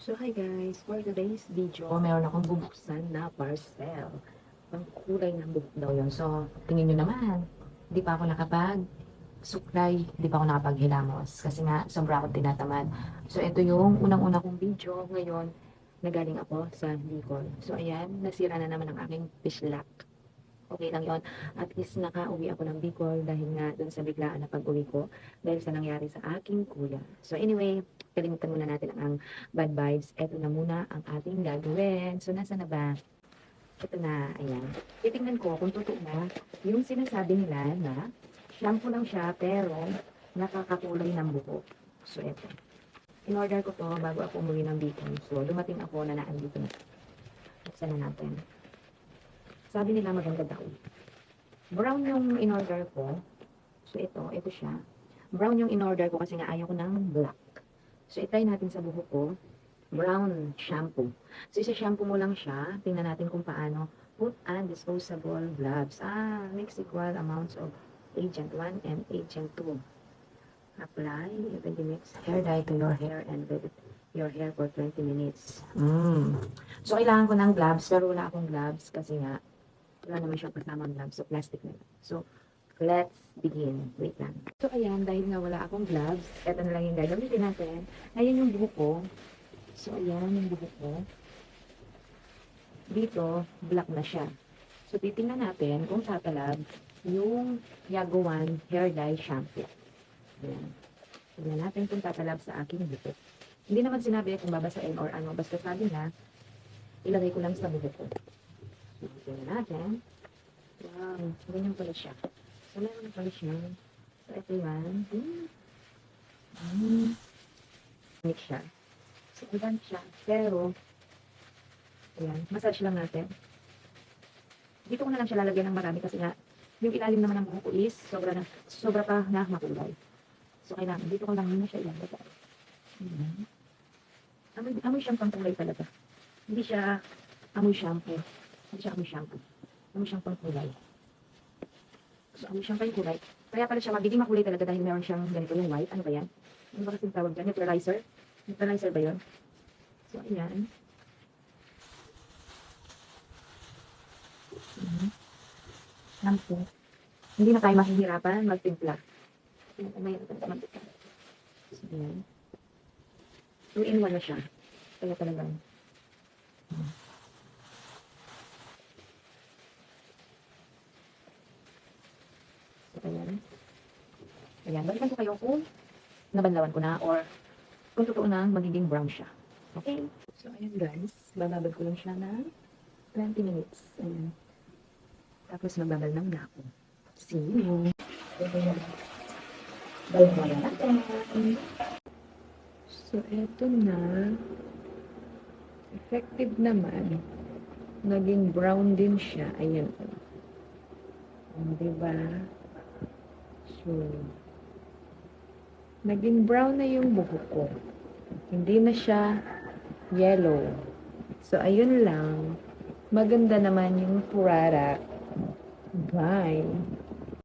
So hi guys, for today's video, meron akong bubuksan na parcel. Ang kulay ng buhok daw yun. So, tingin nyo naman, di pa ako nakapag suklay, di pa ako nakapaghilamos. Kasi nga, sobra akong tinatamad. So, ito yung unang-una kong video ngayon na galing ako sa Bicol. So, ayan, nasira na naman ang aking fish lock. Okay lang yon At least nakauwi ako ng Bicol dahil nga dun sa biglaan na pag-uwi ko dahil sa nangyari sa aking kuya. So, anyway, kalimutan muna natin ang bad vibes. Ito na muna ang ating gagawin. So, nasa na ba? Ito na, ayan. Titingnan ko kung totoo na yung sinasabi nila na shampoo lang siya pero nakakakulay ng buhok. So, ito. In-order ko to bago ako umuwi ng Bicol. So, dumating ako na naandito na. Buksan na natin. Sabi nila maganda daw. Brown yung in-order ko. So, ito. Ito siya. Brown yung in-order ko kasi nga ayaw ko ng black. So, itry natin sa buhok ko. Brown shampoo. So, isa shampoo mo lang siya. Tingnan natin kung paano. Put on disposable gloves. Ah, mix equal amounts of agent 1 and agent 2. Apply, evenly mix hair dye to your hair and let it your hair for 20 minutes. Mm. So, kailangan ko ng gloves, pero wala akong gloves kasi nga, wala naman siyang kasamang gloves. So, plastic na. So, let's begin. Wait lang. So, ayan, dahil nga wala akong gloves, eto na lang yung gagamitin natin. Ayan yung buhok ko. So, ayan yung buhok ko. Dito, black na siya. So, titingnan natin kung tatalab yung Yaguan Hair Dye Shampoo. Ayan. Tingnan natin kung tatalab sa aking buhok. Hindi naman sinabi kung babasain or ano. Basta sabi na, ilagay ko lang sa buhok ko. So, tingnan natin. Wow, ganyan pala siya. So, meron pala siya. So, ito yan. Hmm. Hmm. Siya. So, ilan siya. Pero, ayan, massage lang natin. Dito ko na lang siya lalagyan ng marami kasi nga, yung ilalim naman ng buhok ko is sobra na, sobra pa na makulay. So, kailangan, dito ko lang muna siya ilalagay. Ayan. Amoy, amoy siyang pangkulay talaga. Hindi siya amoy shampoo. Hindi siya amoy shampoo. Amoy siyang pangkulay. So, amoy siyang pangkulay. Kaya pala siya magiging makulay talaga dahil meron siyang ganito yung white. Ano ba yan? Ano ba kasing tawag dyan? Neutralizer? Neutralizer ba yun? So, ayan. Mhm. Shampoo. Hindi na tayo mahihirapan magtimpla. Ayan, magtimpla. So, ayan. Two in one na siya. Kaya talagang. So, ayan. Ayan. Balikan ko kayo kung nabanlawan ko na or kung totoo na magiging brown siya. Okay? So, ayan guys. Bababad ko lang siya na 20 minutes. Ayan. Tapos magbabal ng ako. See you. Balik mo na natin. So, eto na. Effective naman. Naging brown din siya. Ayan. O, diba? So, naging brown na yung buhok ko. Hindi na siya yellow. So, ayun lang. Maganda naman yung product. Bye.